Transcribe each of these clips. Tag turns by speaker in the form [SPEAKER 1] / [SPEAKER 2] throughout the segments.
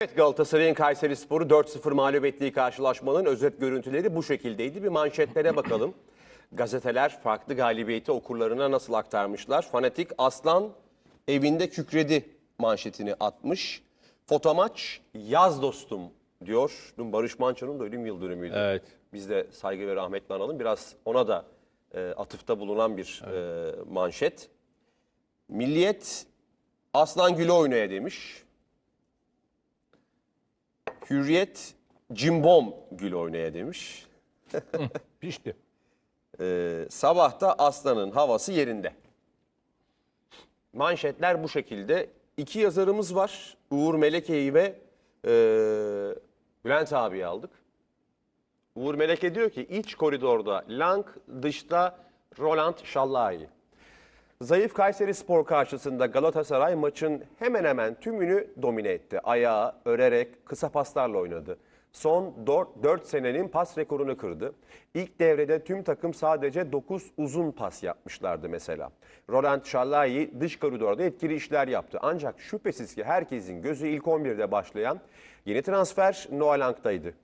[SPEAKER 1] Evet Galatasaray'ın Kayseri Sporu 4-0 mağlup ettiği karşılaşmanın özet görüntüleri bu şekildeydi. Bir manşetlere bakalım. Gazeteler farklı galibiyeti okurlarına nasıl aktarmışlar? Fanatik Aslan evinde kükredi manşetini atmış. Fotomaç yaz dostum diyor. Dün Barış Manço'nun da ölüm yıl dönümüydü.
[SPEAKER 2] Evet.
[SPEAKER 1] Biz de saygı ve rahmetle analım. Biraz ona da e, atıfta bulunan bir e, manşet. Milliyet Aslan Gül'ü oynaya demiş. Hürriyet cimbom gül oynaya demiş.
[SPEAKER 2] Pişti.
[SPEAKER 1] Ee, sabahta aslanın havası yerinde. Manşetler bu şekilde. İki yazarımız var. Uğur Meleke'yi ve e, Bülent abiyi aldık. Uğur Meleke diyor ki iç koridorda Lang, dışta Roland Şallahi. Zayıf Kayseri Spor karşısında Galatasaray maçın hemen hemen tümünü domine etti. Ayağı örerek kısa paslarla oynadı. Son 4, senenin pas rekorunu kırdı. İlk devrede tüm takım sadece 9 uzun pas yapmışlardı mesela. Roland Şallahi dış koridorda etkili işler yaptı. Ancak şüphesiz ki herkesin gözü ilk 11'de başlayan yeni transfer Noah Lang'daydı.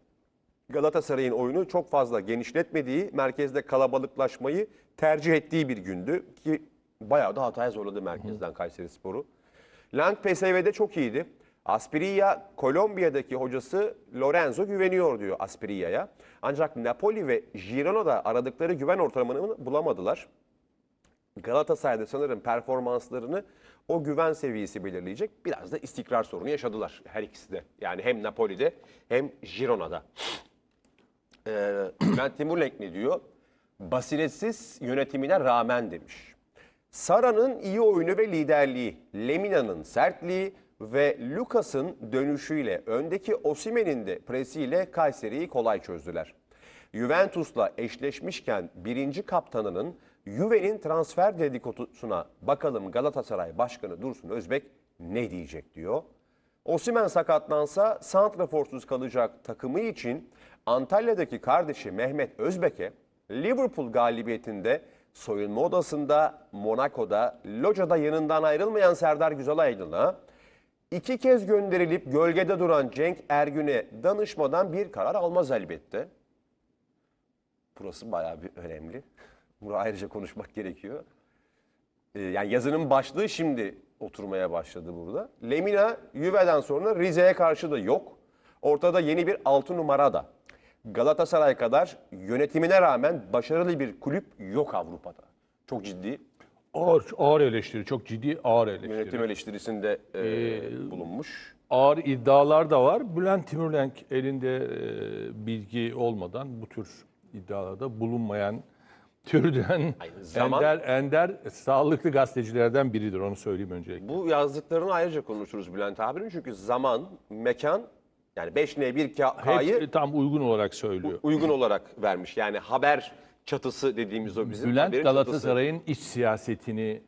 [SPEAKER 1] Galatasaray'ın oyunu çok fazla genişletmediği, merkezde kalabalıklaşmayı tercih ettiği bir gündü ki bayağı da hataya zorladı merkezden Kayseri Sporu. Lang PSV'de çok iyiydi. Asprilla Kolombiya'daki hocası Lorenzo güveniyor diyor Asprilla'ya. Ancak Napoli ve Girona'da aradıkları güven ortamını bulamadılar. Galatasaray'da sanırım performanslarını o güven seviyesi belirleyecek. Biraz da istikrar sorunu yaşadılar her ikisi de. Yani hem Napoli'de hem Girona'da. Ee, Bülent Timurlenk ne diyor? Basiretsiz yönetimine rağmen demiş. Sara'nın iyi oyunu ve liderliği, Lemina'nın sertliği ve Lucas'ın dönüşüyle öndeki Osimen'in de presiyle Kayseri'yi kolay çözdüler. Juventus'la eşleşmişken birinci kaptanının Juve'nin transfer dedikodusuna bakalım Galatasaray Başkanı Dursun Özbek ne diyecek diyor. Osimen sakatlansa santraforsuz kalacak takımı için Antalya'daki kardeşi Mehmet Özbek'e Liverpool galibiyetinde soyunma odasında, Monaco'da, locada yanından ayrılmayan Serdar Güzelaydın'a iki kez gönderilip gölgede duran Cenk Ergün'e danışmadan bir karar almaz elbette. Burası bayağı bir önemli. Bunu ayrıca konuşmak gerekiyor. Ee, yani yazının başlığı şimdi oturmaya başladı burada. Lemina Juve'den sonra Rize'ye karşı da yok. Ortada yeni bir 6 numara da. Galatasaray kadar yönetimine rağmen başarılı bir kulüp yok Avrupa'da. Çok ciddi
[SPEAKER 2] Ağır, ağır eleştiri, çok ciddi ağır eleştiri.
[SPEAKER 1] yönetim eleştirisinde e, bulunmuş.
[SPEAKER 2] Ağır iddialar da var. Bülent Timurlenk elinde e, bilgi olmadan bu tür iddialarda bulunmayan türden
[SPEAKER 1] zaman-
[SPEAKER 2] ender ender sağlıklı gazetecilerden biridir onu söyleyeyim öncelikle.
[SPEAKER 1] Bu yazdıklarını ayrıca konuşuruz Bülent abinin. Çünkü zaman, mekan yani 5N1K'yı
[SPEAKER 2] Hepsi tam uygun olarak söylüyor.
[SPEAKER 1] uygun olarak vermiş. Yani haber çatısı dediğimiz o bizim
[SPEAKER 2] Bülent
[SPEAKER 1] haberin çatısı.
[SPEAKER 2] Galatasaray'ın iç siyasetini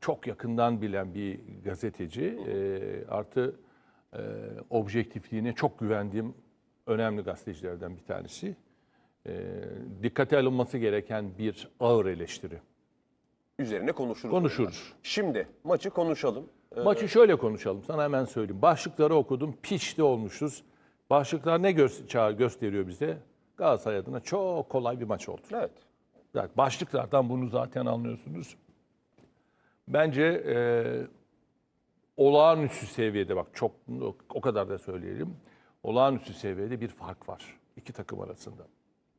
[SPEAKER 2] çok yakından bilen bir gazeteci. E, artı e, objektifliğine çok güvendiğim önemli gazetecilerden bir tanesi. E, dikkate alınması gereken bir ağır eleştiri.
[SPEAKER 1] üzerine konuşuruz.
[SPEAKER 2] Konuşuruz.
[SPEAKER 1] Şimdi maçı konuşalım. Ee,
[SPEAKER 2] Maçı şöyle konuşalım. Sana hemen söyleyeyim. Başlıkları okudum. Piçte olmuşuz. Başlıklar ne gö- gösteriyor bize? Galatasaray adına çok kolay bir maç oldu.
[SPEAKER 1] Evet.
[SPEAKER 2] Zaten başlıklardan bunu zaten anlıyorsunuz. Bence e, olağanüstü seviyede bak çok o kadar da söyleyelim. Olağanüstü seviyede bir fark var iki takım arasında.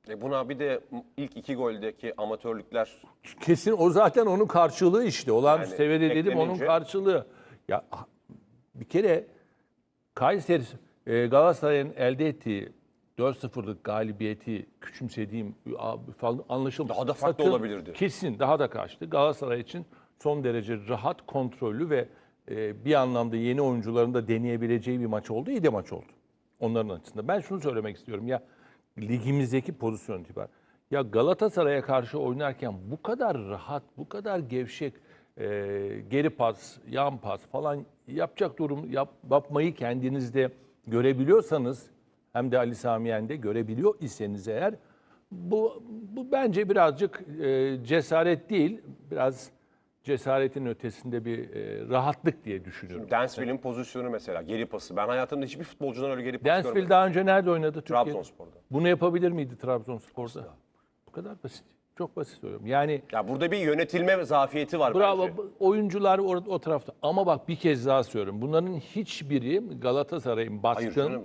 [SPEAKER 1] E buna bir de ilk iki goldeki amatörlükler
[SPEAKER 2] Kesin o zaten onun karşılığı işte. Olağanüstü
[SPEAKER 1] Yani
[SPEAKER 2] seviyede dedim onun
[SPEAKER 1] eklenince-
[SPEAKER 2] karşılığı. Ya bir kere Kayseri e, Galatasaray'ın elde ettiği 4-0'lık galibiyeti küçümsediğim falan anlaşılmıyor.
[SPEAKER 1] Daha da farklı
[SPEAKER 2] Sakın-
[SPEAKER 1] olabilirdi.
[SPEAKER 2] Kesin daha da kaçtı. Galatasaray için son derece rahat, kontrollü ve e, bir anlamda yeni oyuncuların da deneyebileceği bir maç oldu. İyi de maç oldu. Onların açısından. Ben şunu söylemek istiyorum ya ligimizdeki pozisyon itibariyle. Ya Galatasaray'a karşı oynarken bu kadar rahat, bu kadar gevşek, e, geri pas, yan pas falan yapacak durum yap, yapmayı kendinizde görebiliyorsanız hem de Ali Samiyen'de görebiliyor iseniz eğer bu, bu bence birazcık e, cesaret değil, biraz cesaretin ötesinde bir e, rahatlık diye düşünüyorum.
[SPEAKER 1] Dansville'in pozisyonu mesela geri pası. Ben hayatımda hiçbir futbolcudan öyle geri pas görmedim.
[SPEAKER 2] daha önce nerede oynadı Türkiye'de?
[SPEAKER 1] Trabzonspor'da.
[SPEAKER 2] Bunu yapabilir miydi Trabzonspor'da? Bu kadar basit. Çok basit söylüyorum. Yani
[SPEAKER 1] Ya burada bir yönetilme zafiyeti var
[SPEAKER 2] Bravo.
[SPEAKER 1] bence.
[SPEAKER 2] Oyuncular orada o tarafta. Ama bak bir kez daha söylüyorum. Bunların hiçbiri Galatasaray'ın
[SPEAKER 1] Hayır
[SPEAKER 2] baskın,
[SPEAKER 1] canım.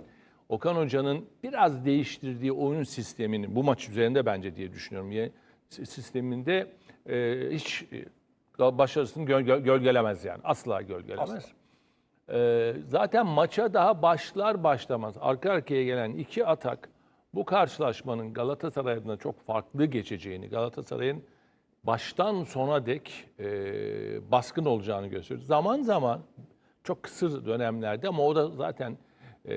[SPEAKER 2] Okan Hoca'nın biraz değiştirdiği oyun sistemini bu maç üzerinde bence diye düşünüyorum. Yani sisteminde e, hiç e, başarısını gö- gö- gölgelemez yani. Asla gölgelemez. E, zaten maça daha başlar başlamaz arka arkaya gelen iki atak bu karşılaşmanın Galatasaray adına çok farklı geçeceğini, Galatasaray'ın baştan sona dek e, baskın olacağını gösteriyor. Zaman zaman çok kısır dönemlerde ama o da zaten e,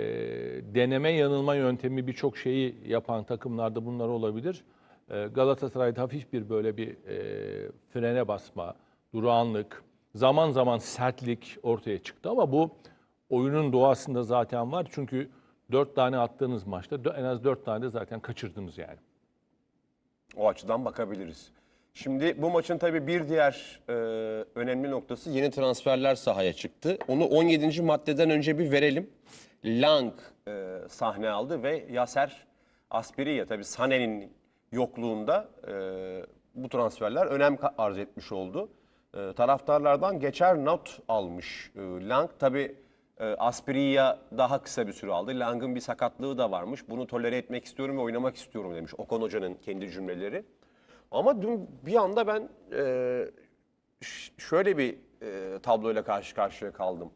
[SPEAKER 2] deneme yanılma yöntemi birçok şeyi yapan takımlarda bunlar olabilir. E, Galatasaray'da hafif bir böyle bir e, frene basma, durağanlık, zaman zaman sertlik ortaya çıktı ama bu oyunun doğasında zaten var. Çünkü dört tane attığınız maçta en az dört tane de zaten kaçırdınız yani.
[SPEAKER 1] O açıdan bakabiliriz. Şimdi bu maçın tabii bir diğer e, önemli noktası yeni transferler sahaya çıktı. Onu 17. maddeden önce bir verelim. Lang e, sahne aldı ve Yaser Aspiriya tabii Sané'nin yokluğunda e, bu transferler önem arz etmiş oldu. E, taraftarlardan geçer not almış e, Lang. Tabii Aspiriya daha kısa bir süre aldı. Lang'ın bir sakatlığı da varmış. Bunu tolere etmek istiyorum ve oynamak istiyorum demiş Okan Hoca'nın kendi cümleleri. Ama dün bir anda ben e, şöyle bir e, tabloyla karşı karşıya kaldım.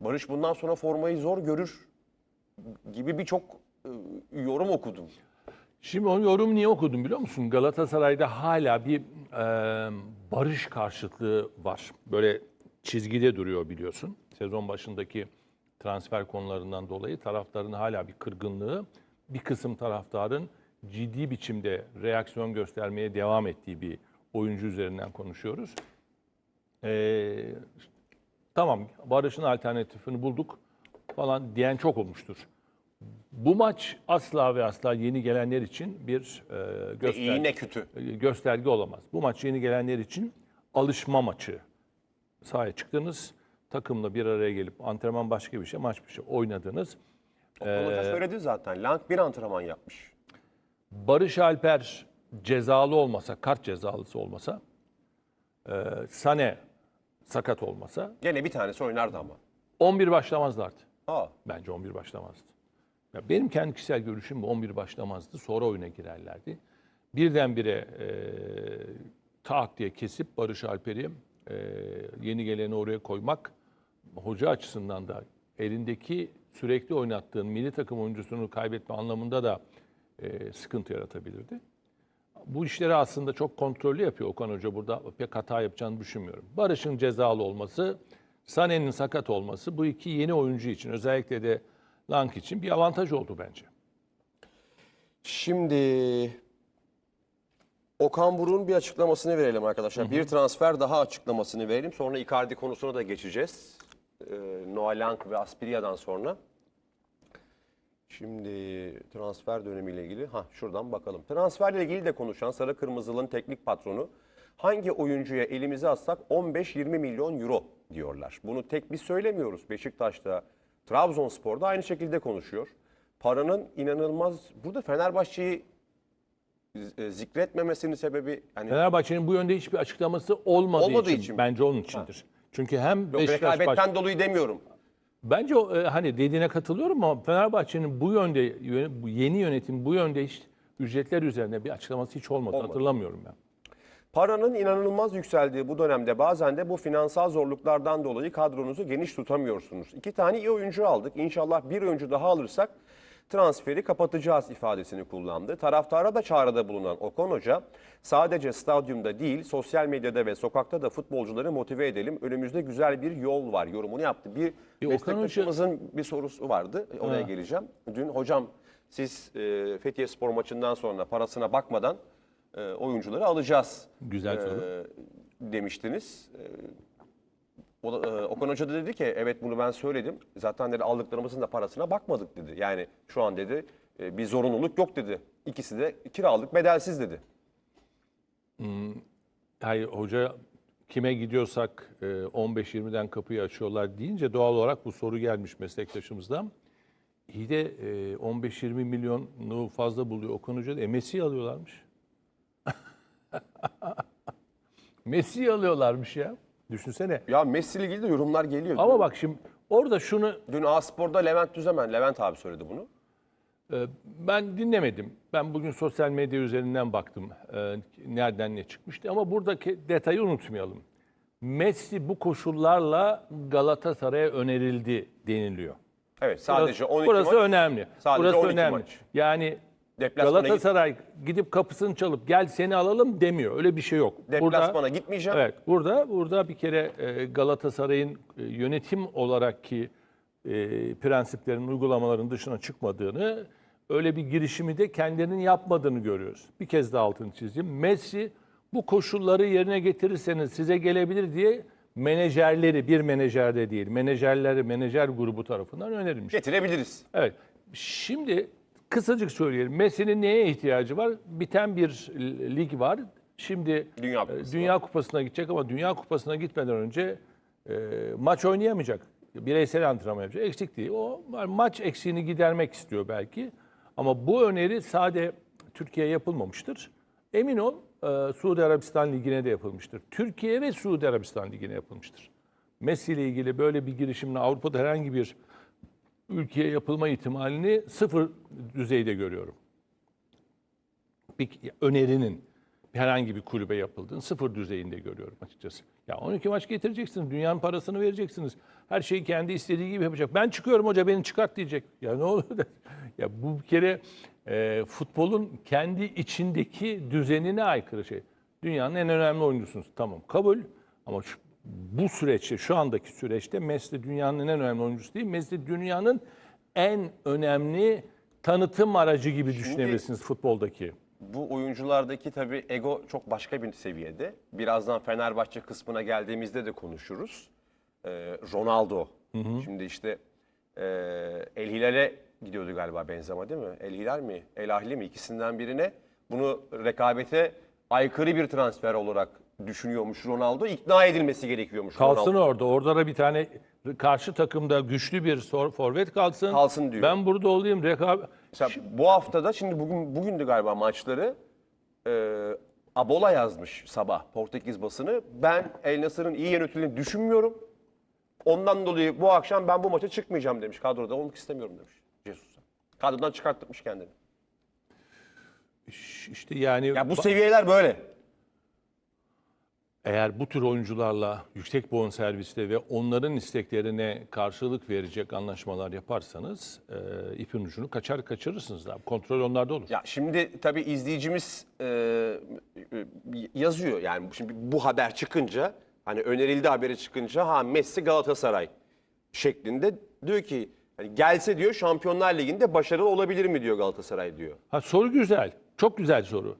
[SPEAKER 1] Barış bundan sonra formayı zor görür gibi birçok e, yorum okudum.
[SPEAKER 2] Şimdi o yorum niye okudum biliyor musun? Galatasaray'da hala bir e, barış karşıtlığı var. Böyle çizgide duruyor biliyorsun. Sezon başındaki transfer konularından dolayı taraftarın hala bir kırgınlığı, bir kısım taraftarın ciddi biçimde reaksiyon göstermeye devam ettiği bir oyuncu üzerinden konuşuyoruz. E, tamam Barış'ın alternatifini bulduk falan diyen çok olmuştur. Bu maç asla ve asla yeni gelenler için bir e, gösterge,
[SPEAKER 1] iyi ne kötü.
[SPEAKER 2] gösterge olamaz. Bu maç yeni gelenler için alışma maçı. Sahaya çıktınız, takımla bir araya gelip antrenman başka bir şey, maç bir şey oynadınız.
[SPEAKER 1] Okan Hoca söyledi zaten. Lang bir antrenman yapmış.
[SPEAKER 2] Barış Alper cezalı olmasa, kart cezalısı olmasa, e, Sane sakat olmasa
[SPEAKER 1] Gene bir tanesi oynardı ama.
[SPEAKER 2] 11 başlamazlardı.
[SPEAKER 1] Aa,
[SPEAKER 2] Bence 11 başlamazdı. Ya benim kendi kişisel görüşüm bu 11 başlamazdı. Sonra oyuna girerlerdi. Birdenbire e, tak diye kesip Barış Alper'i e, yeni geleni oraya koymak hoca açısından da elindeki sürekli oynattığın milli takım oyuncusunu kaybetme anlamında da e, sıkıntı yaratabilirdi. Bu işleri aslında çok kontrollü yapıyor Okan Hoca burada. Pek hata yapacağını düşünmüyorum. Barış'ın cezalı olması, Sané'nin sakat olması bu iki yeni oyuncu için özellikle de Lank için bir avantaj oldu bence.
[SPEAKER 1] Şimdi Okan Buruk'un bir açıklamasını verelim arkadaşlar. Bir transfer daha açıklamasını verelim. Sonra Icardi konusuna da geçeceğiz. Ee, Noah Lang ve Aspiria'dan sonra. Şimdi transfer dönemiyle ilgili, ha şuradan bakalım. Transferle ilgili de konuşan Sarı Kırmızılı'nın teknik patronu hangi oyuncuya elimizi atsak 15-20 milyon euro diyorlar. Bunu tek biz söylemiyoruz. Beşiktaş'ta, Trabzonspor'da aynı şekilde konuşuyor. Paranın inanılmaz, burada Fenerbahçe'yi e, zikretmemesinin sebebi hani
[SPEAKER 2] Fenerbahçe'nin bu yönde hiçbir açıklaması olmadığı,
[SPEAKER 1] Olmadığı
[SPEAKER 2] için,
[SPEAKER 1] için
[SPEAKER 2] bence onun içindir. Çünkü hem
[SPEAKER 1] yok,
[SPEAKER 2] Beşiktaş baş-
[SPEAKER 1] rekabetten dolayı demiyorum.
[SPEAKER 2] Bence o, e, hani dediğine katılıyorum ama Fenerbahçe'nin bu yönde bu yeni yönetim bu yönde hiç ücretler üzerine bir açıklaması hiç olmadı.
[SPEAKER 1] Olmadı.
[SPEAKER 2] Hatırlamıyorum ben.
[SPEAKER 1] Paranın inanılmaz yükseldiği bu dönemde bazen de bu finansal zorluklardan dolayı kadronuzu geniş tutamıyorsunuz. İki tane iyi oyuncu aldık. İnşallah bir oyuncu daha alırsak transferi kapatacağız ifadesini kullandı. Taraftara da çağrıda bulunan Okan Hoca sadece stadyumda değil sosyal medyada ve sokakta da futbolcuları motive edelim. Önümüzde güzel bir yol var yorumunu yaptı. Bir
[SPEAKER 2] E,
[SPEAKER 1] meslektaşımızın bir sorusu vardı. Oraya geleceğim. Dün hocam siz e, Fethiye Spor maçından sonra parasına bakmadan e, oyuncuları alacağız.
[SPEAKER 2] Güzel soru.
[SPEAKER 1] e, demiştiniz. E, o da, e, Okan Hoca da dedi ki evet bunu ben söyledim. Zaten dedi aldıklarımızın da parasına bakmadık dedi. Yani şu an dedi e, bir zorunluluk yok dedi. İkisi de kiralık bedelsiz dedi.
[SPEAKER 2] Hayır hoca kime gidiyorsak e, 15-20'den kapıyı açıyorlar deyince doğal olarak bu soru gelmiş meslektaşımızdan. İyi de e, 15-20 milyonu fazla buluyor Okan Hoca da. E, Messi'yi alıyorlarmış. Messi'yi alıyorlarmış ya. Düşünsene.
[SPEAKER 1] Ya Messi ile ilgili de yorumlar geliyor.
[SPEAKER 2] Ama bak şimdi orada şunu
[SPEAKER 1] Dün A-Spor'da Levent Düzemen, Levent abi söyledi bunu.
[SPEAKER 2] Ee, Ben dinlemedim. Ben bugün sosyal medya üzerinden baktım e, nereden ne çıkmıştı. Ama buradaki detayı unutmayalım. Messi bu koşullarla Galatasaray'a önerildi deniliyor.
[SPEAKER 1] Evet sadece
[SPEAKER 2] burası,
[SPEAKER 1] 12
[SPEAKER 2] burası
[SPEAKER 1] maç.
[SPEAKER 2] önemli.
[SPEAKER 1] Sadece
[SPEAKER 2] burası
[SPEAKER 1] 12
[SPEAKER 2] önemli.
[SPEAKER 1] maç.
[SPEAKER 2] Yani
[SPEAKER 1] Deplasmana
[SPEAKER 2] Galatasaray gidip kapısını çalıp gel seni alalım demiyor. Öyle bir şey yok.
[SPEAKER 1] Deplasmana gitmeyeceğim.
[SPEAKER 2] Evet, burada burada bir kere e, Galatasaray'ın e, yönetim olarak ki e, prensiplerin uygulamaların dışına çıkmadığını, öyle bir girişimi de kendilerinin yapmadığını görüyoruz. Bir kez daha altını çizeyim. Messi bu koşulları yerine getirirseniz size gelebilir diye menajerleri, bir menajer de değil, menajerleri, menajer grubu tarafından önerilmiş.
[SPEAKER 1] Getirebiliriz.
[SPEAKER 2] Evet. Şimdi kısacık söyleyelim. Messi'nin neye ihtiyacı var? Biten bir lig var. Şimdi
[SPEAKER 1] Dünya
[SPEAKER 2] e,
[SPEAKER 1] Kupası
[SPEAKER 2] Dünya Kupası'na gidecek ama Dünya Kupası'na gitmeden önce e, maç oynayamayacak. Bireysel antrenman yapacak. Eksik değil. O maç eksiğini gidermek istiyor belki. Ama bu öneri sade Türkiye'ye yapılmamıştır. Emin ol e, Suudi Arabistan Ligi'ne de yapılmıştır. Türkiye ve Suudi Arabistan Ligi'ne yapılmıştır. Messi ile ilgili böyle bir girişimle Avrupa'da herhangi bir ülkeye yapılma ihtimalini sıfır düzeyde görüyorum. Bir önerinin herhangi bir kulübe yapıldığını sıfır düzeyinde görüyorum açıkçası. Ya 12 maç getireceksiniz, dünyanın parasını vereceksiniz. Her şeyi kendi istediği gibi yapacak. Ben çıkıyorum hoca beni çıkart diyecek. Ya ne olur. Ya bu bir kere e, futbolun kendi içindeki düzenine aykırı şey. Dünyanın en önemli oyuncusunuz. Tamam kabul ama şu, bu süreçte, şu andaki süreçte Messi dünyanın en önemli oyuncusu değil. Messi dünyanın en önemli tanıtım aracı gibi düşünebilirsiniz futboldaki.
[SPEAKER 1] Bu oyunculardaki tabii ego çok başka bir seviyede. Birazdan Fenerbahçe kısmına geldiğimizde de konuşuruz. Ee, Ronaldo. Şimdi işte e, El Hilal'e gidiyordu galiba Benzema değil mi? El Hilal mi? El Ahli mi? İkisinden birine. Bunu rekabete aykırı bir transfer olarak düşünüyormuş Ronaldo. İkna edilmesi gerekiyormuş
[SPEAKER 2] Kalsın
[SPEAKER 1] Ronaldo.
[SPEAKER 2] orada. Orada da bir tane karşı takımda güçlü bir sor- forvet kalsın.
[SPEAKER 1] Kalsın diyor.
[SPEAKER 2] Ben burada olayım. Rekab
[SPEAKER 1] Mesela bu haftada şimdi bugün bugün de galiba maçları e, Abola yazmış sabah Portekiz basını. Ben El Nasır'ın iyi yönetildiğini düşünmüyorum. Ondan dolayı bu akşam ben bu maça çıkmayacağım demiş. Kadroda olmak istemiyorum demiş Jesus'a. Kadrodan çıkartmış kendini.
[SPEAKER 2] işte yani
[SPEAKER 1] Ya bu seviyeler böyle.
[SPEAKER 2] Eğer bu tür oyuncularla yüksek bonservisle ve onların isteklerine karşılık verecek anlaşmalar yaparsanız e, ipin ucunu kaçar kaçırırsınız. Abi. Kontrol onlarda olur.
[SPEAKER 1] Ya şimdi tabii izleyicimiz e, yazıyor yani şimdi bu haber çıkınca hani önerildi haberi çıkınca ha Messi Galatasaray şeklinde diyor ki hani gelse diyor Şampiyonlar Ligi'nde başarılı olabilir mi diyor Galatasaray diyor.
[SPEAKER 2] Ha, soru güzel. Çok güzel soru.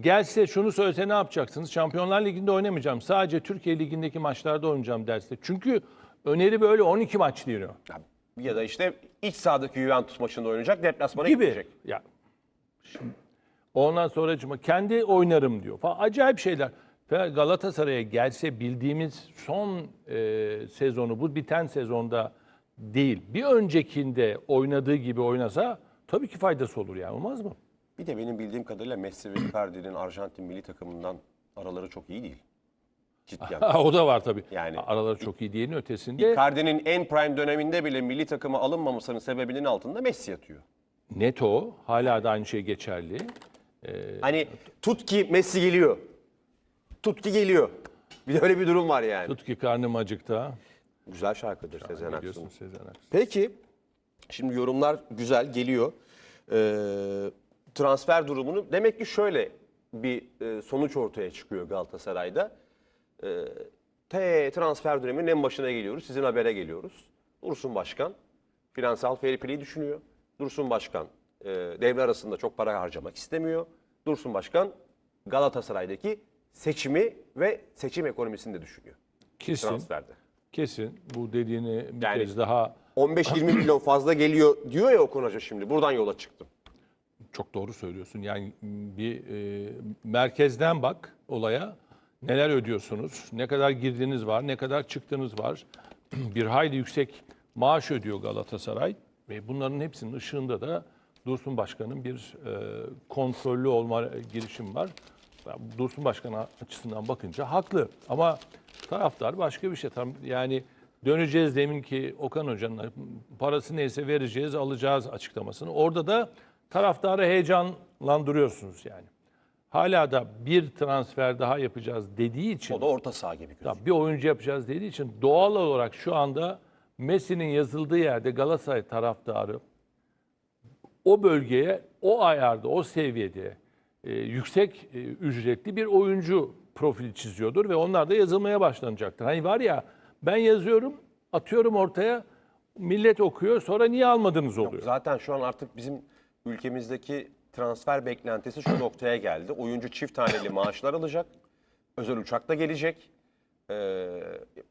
[SPEAKER 2] Gelse şunu söylese ne yapacaksınız? Şampiyonlar Ligi'nde oynamayacağım. Sadece Türkiye Ligi'ndeki maçlarda oynayacağım derse. Çünkü öneri böyle 12 maç diyor.
[SPEAKER 1] Ya, da işte iç sahadaki Juventus maçında oynayacak deplasmana
[SPEAKER 2] Gibi.
[SPEAKER 1] gidecek.
[SPEAKER 2] Ya. Şimdi, ondan sonra kendi oynarım diyor. Falan. Acayip şeyler. Galatasaray'a gelse bildiğimiz son e, sezonu, bu biten sezonda değil. Bir öncekinde oynadığı gibi oynasa tabii ki faydası olur yani olmaz mı?
[SPEAKER 1] Bir de benim bildiğim kadarıyla Messi ve Icardi'nin Arjantin milli takımından araları çok iyi değil. Cidden.
[SPEAKER 2] O da var tabii.
[SPEAKER 1] Yani-
[SPEAKER 2] Araları çok iyi diyenin ötesinde.
[SPEAKER 1] Icardi'nin en prime döneminde bile milli takıma alınmamasının sebebinin altında Messi yatıyor.
[SPEAKER 2] Neto hala da aynı şey geçerli.
[SPEAKER 1] Hani tut ki Messi geliyor. Tut ki geliyor. Bir de öyle bir durum var yani.
[SPEAKER 2] Tut ki karnım acıkta.
[SPEAKER 1] Güzel şarkıdır Sezen Aksu'nun.
[SPEAKER 2] Biliyorsun Sezen Aksu.
[SPEAKER 1] Peki, şimdi yorumlar güzel geliyor. Ee, transfer durumunu demek ki şöyle bir e, sonuç ortaya çıkıyor Galatasaray'da. Ee, T transfer döneminin en başına geliyoruz. Sizin habere geliyoruz. Dursun Başkan finansal fair play düşünüyor. Dursun Başkan e, devre arasında çok para harcamak istemiyor. Dursun Başkan Galatasaray'daki seçimi ve seçim ekonomisini de düşünüyor
[SPEAKER 2] Kesin,
[SPEAKER 1] transferde.
[SPEAKER 2] kesin bu dediğini bir
[SPEAKER 1] Yani-
[SPEAKER 2] kez daha
[SPEAKER 1] 15-20 milyon fazla geliyor diyor ya Okan Hoca şimdi. Buradan yola çıktım.
[SPEAKER 2] Çok doğru söylüyorsun. Yani bir e, merkezden bak olaya. neler ödüyorsunuz, ne kadar girdiniz var, ne kadar çıktınız var. bir hayli yüksek maaş ödüyor Galatasaray ve bunların hepsinin ışığında da Dursun Başkan'ın bir e, kontrollü olma girişim var. Dursun Başkan açısından bakınca haklı ama taraftar başka bir şey. Tam yani döneceğiz demin ki Okan Hoca'nın parası neyse vereceğiz, alacağız açıklamasını. Orada da taraftarı heyecanlandırıyorsunuz yani. Hala da bir transfer daha yapacağız dediği için
[SPEAKER 1] O da orta saha gibi gözüküyor.
[SPEAKER 2] Tabii bir oyuncu yapacağız dediği için doğal olarak şu anda Messi'nin yazıldığı yerde Galatasaray taraftarı o bölgeye, o ayarda, o seviyede e, yüksek e, ücretli bir oyuncu profili çiziyordur ve onlar da yazılmaya başlanacaktır. Hani var ya ben yazıyorum, atıyorum ortaya, millet okuyor, sonra niye almadınız oluyor.
[SPEAKER 1] Zaten şu an artık bizim ülkemizdeki transfer beklentisi şu noktaya geldi. Oyuncu çift taneli maaşlar alacak. Özel uçakla gelecek. Ee,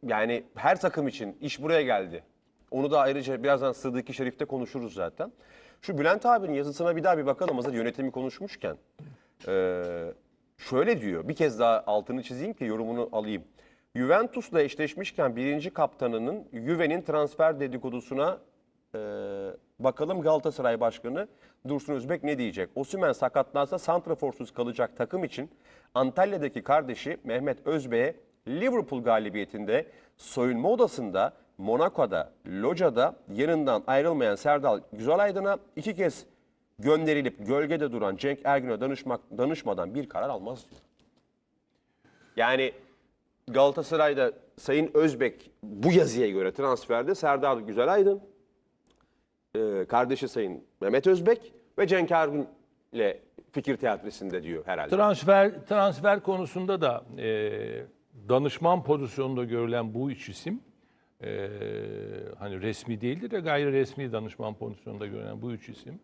[SPEAKER 1] yani her takım için iş buraya geldi. Onu da ayrıca birazdan Sıddık Şerif'te konuşuruz zaten. Şu Bülent abinin yazısına bir daha bir bakalım. Hazır yönetimi konuşmuşken. Ee, şöyle diyor. Bir kez daha altını çizeyim ki yorumunu alayım. Juventus'la eşleşmişken birinci kaptanının Juve'nin transfer dedikodusuna ee, bakalım Galatasaray Başkanı Dursun Özbek ne diyecek? Osimhen sakatlansa santraforsuz kalacak takım için Antalya'daki kardeşi Mehmet Özbek'e Liverpool galibiyetinde soyunma odasında Monaco'da, Loca'da yanından ayrılmayan Serdal Güzelaydın'a iki kez gönderilip gölgede duran Cenk Ergün'e danışmak, danışmadan bir karar almaz diyor. Yani Galatasaray'da Sayın Özbek bu yazıya göre transferde Serdar Güzelaydın, e, kardeşi Sayın Mehmet Özbek ve Cenk Ergün'le fikir teatrisinde diyor herhalde.
[SPEAKER 2] Transfer transfer konusunda da e, danışman pozisyonunda görülen bu üç isim e, hani resmi değildir de gayri resmi danışman pozisyonunda görülen bu üç isim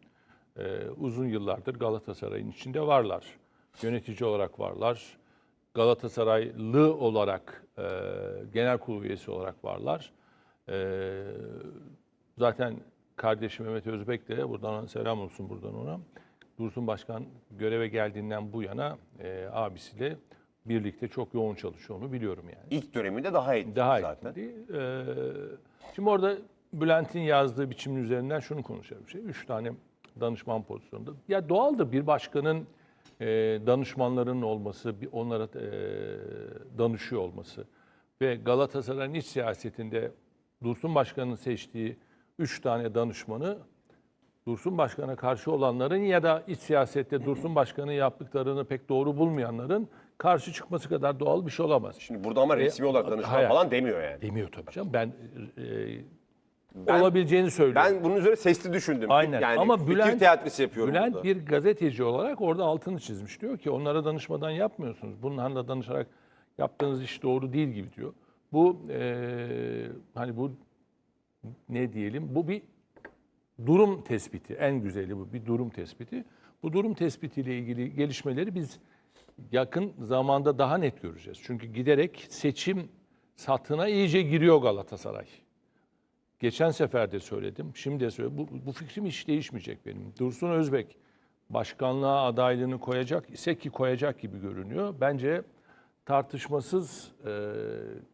[SPEAKER 2] e, uzun yıllardır Galatasaray'ın içinde varlar. Yönetici olarak varlar. Galatasaraylı olarak e, genel kurulu üyesi olarak varlar. E, zaten kardeşim Mehmet Özbek de buradan selam olsun buradan ona. Dursun Başkan göreve geldiğinden bu yana e, abisiyle birlikte çok yoğun çalışıyor onu biliyorum yani.
[SPEAKER 1] İlk döneminde daha etkili
[SPEAKER 2] Daha
[SPEAKER 1] zaten.
[SPEAKER 2] etkili. Ee, şimdi orada Bülent'in yazdığı biçimin üzerinden şunu konuşalım. Şey, üç tane danışman pozisyonunda. Ya doğaldır bir başkanın e, danışmanlarının olması, bir onlara e, danışıyor olması ve Galatasaray'ın iç siyasetinde Dursun Başkan'ın seçtiği üç tane danışmanı Dursun Başkan'a karşı olanların ya da iç siyasette Dursun Başkan'ın yaptıklarını pek doğru bulmayanların karşı çıkması kadar doğal bir şey olamaz.
[SPEAKER 1] Şimdi burada ama resmi olarak danışman
[SPEAKER 2] hayır.
[SPEAKER 1] falan demiyor yani.
[SPEAKER 2] Demiyor tabii canım. Ben, e,
[SPEAKER 1] Ben-
[SPEAKER 2] olabileceğini söylüyorum.
[SPEAKER 1] Ben bunun üzerine sesli düşündüm.
[SPEAKER 2] Aynen.
[SPEAKER 1] Yani
[SPEAKER 2] Ama Bülent,
[SPEAKER 1] teatrisi yapıyorum
[SPEAKER 2] Bülent
[SPEAKER 1] burada.
[SPEAKER 2] bir gazeteci olarak orada altını çizmiş. Diyor ki onlara danışmadan yapmıyorsunuz. Bunlarla danışarak yaptığınız iş doğru değil gibi diyor. Bu e, hani bu ne diyelim? Bu bir durum tespiti. En güzeli bu bir durum tespiti. Bu durum tespitiyle ilgili gelişmeleri biz yakın zamanda daha net göreceğiz. Çünkü giderek seçim satına iyice giriyor Galatasaray. Geçen sefer de söyledim, şimdi de söyledim. Bu, bu fikrim hiç değişmeyecek benim. Dursun Özbek başkanlığa adaylığını koyacak ise ki koyacak gibi görünüyor. Bence tartışmasız, e,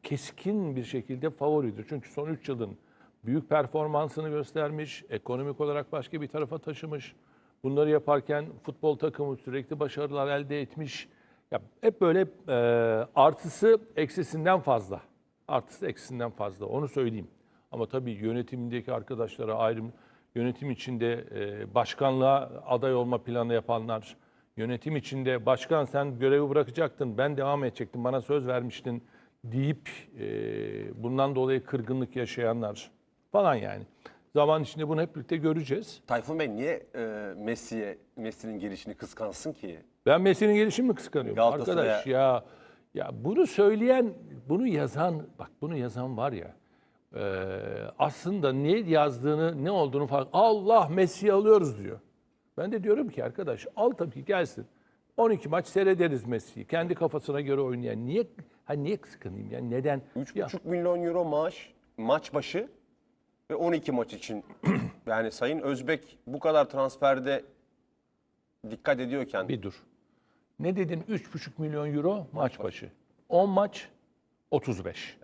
[SPEAKER 2] keskin bir şekilde favoridir. Çünkü son 3 yılın büyük performansını göstermiş, ekonomik olarak başka bir tarafa taşımış. Bunları yaparken futbol takımı sürekli başarılar elde etmiş. Ya hep böyle e, artısı eksisinden fazla. Artısı eksisinden fazla. Onu söyleyeyim. Ama tabii yönetimindeki arkadaşlara ayrım, yönetim içinde e, başkanlığa aday olma planı yapanlar, yönetim içinde başkan sen görevi bırakacaktın, ben devam edecektim, bana söz vermiştin deyip e, bundan dolayı kırgınlık yaşayanlar falan yani. Zaman içinde bunu hep birlikte göreceğiz.
[SPEAKER 1] Tayfun Bey niye e, Messi'ye Messi'nin gelişini kıskansın ki?
[SPEAKER 2] Ben Messi'nin gelişini mi kıskanıyorum? Arkadaş ya ya bunu söyleyen, bunu yazan, bak bunu yazan var ya. e, aslında ne yazdığını, ne olduğunu fark. Allah Messi'yi alıyoruz diyor. Ben de diyorum ki arkadaş al tabii ki gelsin. 12 maç seyrederiz Messi'yi. Kendi kafasına göre oynayan. Niye ha niye kıskanayım yani neden? Ya,
[SPEAKER 1] 3,5 milyon euro maaş maç başı ve 12 maç için. yani Sayın Özbek bu kadar transferde dikkat ediyorken
[SPEAKER 2] bir dur. Ne dedin 3,5 milyon euro maç başı. 10 maç 35.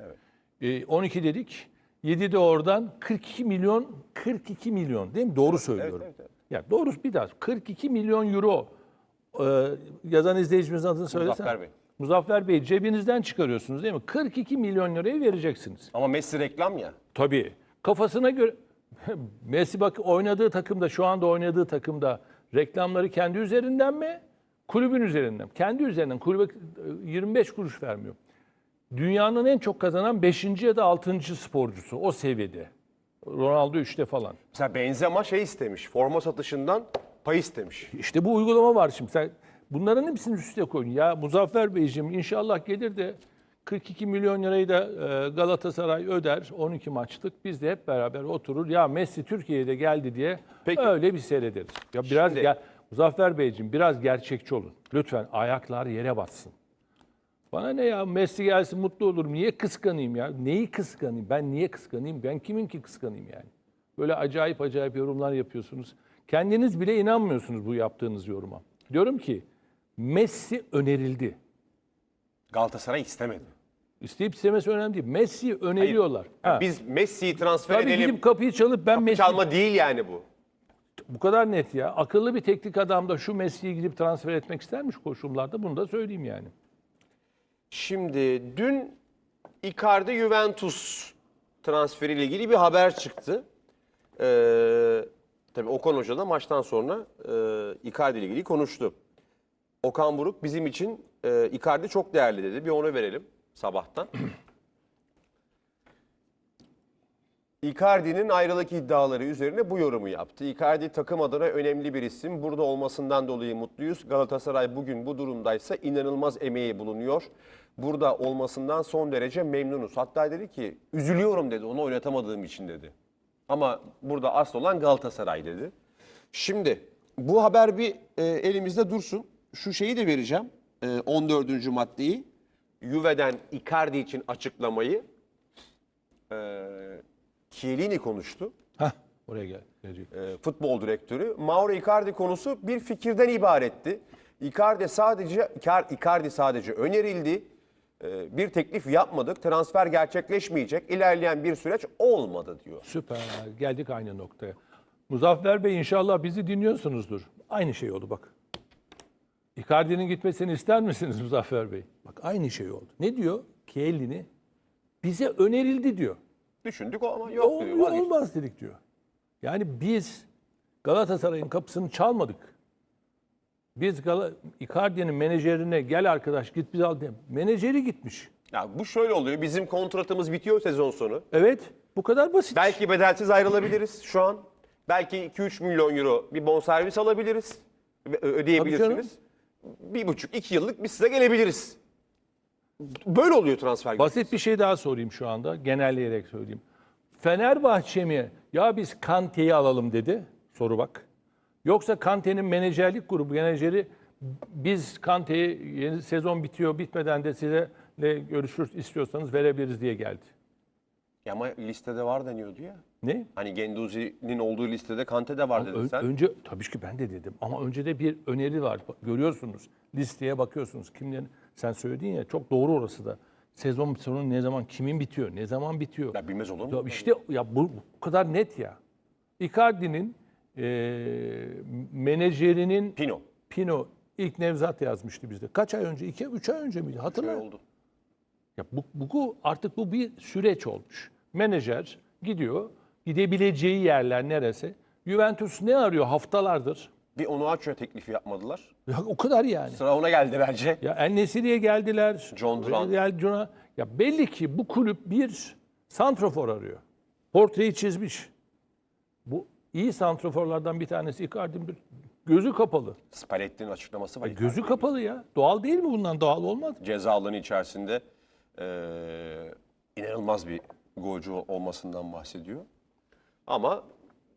[SPEAKER 2] Evet. 12 dedik. 7 de oradan 42 milyon 42 milyon değil mi? Doğru söylüyorum.
[SPEAKER 1] evet, evet.
[SPEAKER 2] Ya doğru bir daha 42 milyon euro Ee, yazan izleyicimizin adını söylesene.
[SPEAKER 1] Muzaffer Bey.
[SPEAKER 2] Muzaffer Bey cebinizden çıkarıyorsunuz değil mi? 42 milyon lirayı vereceksiniz.
[SPEAKER 1] Ama Messi reklam ya.
[SPEAKER 2] Tabii. Kafasına göre Messi bak oynadığı takımda şu anda oynadığı takımda reklamları kendi üzerinden mi? Kulübün üzerinden. Kendi üzerinden. Kulübe e, 25 kuruş vermiyor. Dünyanın en çok kazanan 5. ya da 6. sporcusu o seviyede. Ronaldo 3'te falan.
[SPEAKER 1] Mesela Benzema şey istemiş. Forma satışından pay istemiş.
[SPEAKER 2] İşte bu uygulama var şimdi. Sen bunların hepsini üstüne koyun. Ya Muzaffer Beyciğim inşallah gelir de 42 milyon lirayı da e, Galatasaray öder 12 maçlık. Biz de hep beraber oturur. Ya Messi Türkiye'de geldi diye
[SPEAKER 1] Peki.
[SPEAKER 2] öyle bir seyrederiz. Ya biraz
[SPEAKER 1] Şimdi-
[SPEAKER 2] gel Muzaffer Beyciğim biraz gerçekçi olun. Lütfen ayaklar yere batsın. Bana ne ya Messi gelsin mutlu olurum. Niye kıskanayım ya? Neyi kıskanayım? Ben niye kıskanayım? Ben kimin ki kıskanayım yani? Böyle acayip acayip yorumlar yapıyorsunuz. Kendiniz bile inanmıyorsunuz bu yaptığınız yoruma. Diyorum ki Messi önerildi.
[SPEAKER 1] Galatasaray istemedi.
[SPEAKER 2] İsteyip istemesi önemli değil. Messi öneriyorlar. Ha.
[SPEAKER 1] Biz Messi'yi transfer
[SPEAKER 2] Tabii
[SPEAKER 1] edelim.
[SPEAKER 2] gidip kapıyı çalıp ben Messi...
[SPEAKER 1] Çalma değil yani bu.
[SPEAKER 2] Bu kadar net ya. Akıllı bir teknik adam da şu Messi'yi gidip transfer etmek istermiş koşullarda. Bunu da söyleyeyim yani.
[SPEAKER 1] Şimdi dün Icardi Juventus transferiyle ilgili bir haber çıktı. Ee, tabii Okan Hoca da maçtan sonra e, Icardi ile ilgili konuştu. Okan Buruk bizim için e, Icardi çok değerli dedi. Bir onu verelim sabahtan. Icardi'nin ayrılık iddiaları üzerine bu yorumu yaptı. Icardi takım adına önemli bir isim. Burada olmasından dolayı mutluyuz. Galatasaray bugün bu durumdaysa inanılmaz emeği bulunuyor. Burada olmasından son derece memnunuz. Hatta dedi ki üzülüyorum dedi onu oynatamadığım için dedi. Ama burada asıl olan Galatasaray dedi. Şimdi bu haber bir e, elimizde dursun. Şu şeyi de vereceğim. E, 14. maddeyi. Juve'den Icardi için açıklamayı. E, Chiellini konuştu.
[SPEAKER 2] Hah oraya gel.
[SPEAKER 1] E, futbol direktörü. Mauro Icardi konusu bir fikirden ibaretti. Icardi sadece Icar- Icardi sadece önerildi. E, bir teklif yapmadık. Transfer gerçekleşmeyecek. İlerleyen bir süreç olmadı diyor.
[SPEAKER 2] Süper. Geldik aynı noktaya. Muzaffer Bey inşallah bizi dinliyorsunuzdur. Aynı şey oldu bak. Icardi'nin gitmesini ister misiniz Muzaffer Bey? Bak aynı şey oldu. Ne diyor? Chiellini bize önerildi diyor.
[SPEAKER 1] Düşündük ama yok diyor.
[SPEAKER 2] Olmuyor,
[SPEAKER 1] vazgeç.
[SPEAKER 2] olmaz dedik diyor. Yani biz Galatasaray'ın kapısını çalmadık. Biz Gal- Icardi'nin menajerine gel arkadaş git biz al diye. Menajeri gitmiş.
[SPEAKER 1] Ya bu şöyle oluyor. Bizim kontratımız bitiyor sezon sonu.
[SPEAKER 2] Evet bu kadar basit.
[SPEAKER 1] Belki bedelsiz ayrılabiliriz şu an. Belki 2-3 milyon euro bir bonservis alabiliriz. Ve ö- ödeyebilirsiniz. Bir buçuk, iki yıllık biz size gelebiliriz. Böyle oluyor transfer.
[SPEAKER 2] Basit bir şey daha sorayım şu anda. Genelleyerek söyleyeyim. Fenerbahçe mi ya biz Kante'yi alalım dedi. Soru bak. Yoksa Kante'nin menajerlik grubu menajeri biz Kante'yi yeni sezon bitiyor bitmeden de size görüşür istiyorsanız verebiliriz diye geldi.
[SPEAKER 1] Ya ama listede var deniyordu ya.
[SPEAKER 2] Ne?
[SPEAKER 1] Hani Genduzi'nin olduğu listede Kante de var dedin
[SPEAKER 2] Ö-
[SPEAKER 1] sen.
[SPEAKER 2] Önce tabii ki ben de dedim ama önce de bir öneri var. Görüyorsunuz listeye bakıyorsunuz kimlerin sen söyledin ya çok doğru orası da. Sezon sonu ne zaman kimin bitiyor? Ne zaman bitiyor?
[SPEAKER 1] Ya bilmez olur mu?
[SPEAKER 2] Ya işte ya bu, bu kadar net ya. Icardi'nin e, menajerinin
[SPEAKER 1] Pino.
[SPEAKER 2] Pino ilk Nevzat yazmıştı bizde. Kaç ay önce? İki, üç ay önce miydi? Hatırla.
[SPEAKER 1] Şöyle oldu.
[SPEAKER 2] Ya bu, bu artık bu bir süreç olmuş. Menajer gidiyor, gidebileceği yerler neresi? Juventus ne arıyor haftalardır?
[SPEAKER 1] Bir Onuachu'ya teklifi yapmadılar.
[SPEAKER 2] Ya o kadar yani.
[SPEAKER 1] Sıra ona geldi bence.
[SPEAKER 2] Ya El Nesiri'ye geldiler.
[SPEAKER 1] John Duran.
[SPEAKER 2] Ya belli ki bu kulüp bir santrofor arıyor. Portreyi çizmiş. Bu iyi santroforlardan bir tanesi Icardi'nin gözü kapalı.
[SPEAKER 1] Spalletti'nin açıklaması var.
[SPEAKER 2] Gözü kapalı ya. Doğal değil mi bundan? Doğal olmaz.
[SPEAKER 1] Ceza alanı içerisinde eee, inanılmaz bir golcü olmasından bahsediyor. Ama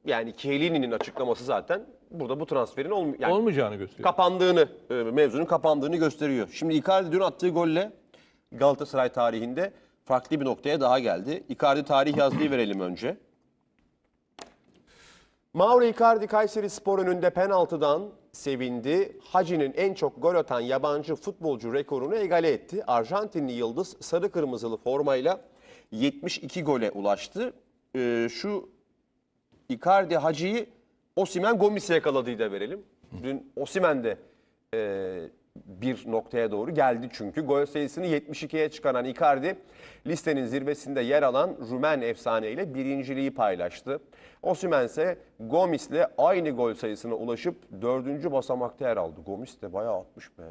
[SPEAKER 1] yani Chiellini'nin açıklaması zaten burada bu transferin olm yani
[SPEAKER 2] Olmayacağını gösteriyor.
[SPEAKER 1] kapandığını, e, mevzunun kapandığını gösteriyor. Şimdi Icardi dün attığı golle Galatasaray tarihinde farklı bir noktaya daha geldi. Icardi tarih yazdığı verelim önce. Mauro Icardi Kayseri Spor önünde penaltıdan sevindi. Hacı'nin en çok gol atan yabancı futbolcu rekorunu egale etti. Arjantinli yıldız sarı kırmızılı formayla 72 gole ulaştı. Ee, şu Icardi Hacı'yı Osimen Gomis'e yakaladığı da verelim. Dün Osimen de e, bir noktaya doğru geldi çünkü. Gol sayısını 72'ye çıkaran Icardi listenin zirvesinde yer alan Rumen efsaneyle birinciliği paylaştı. Osimen ise Gomis'le aynı gol sayısına ulaşıp dördüncü basamakta yer aldı. Gomis de bayağı atmış be.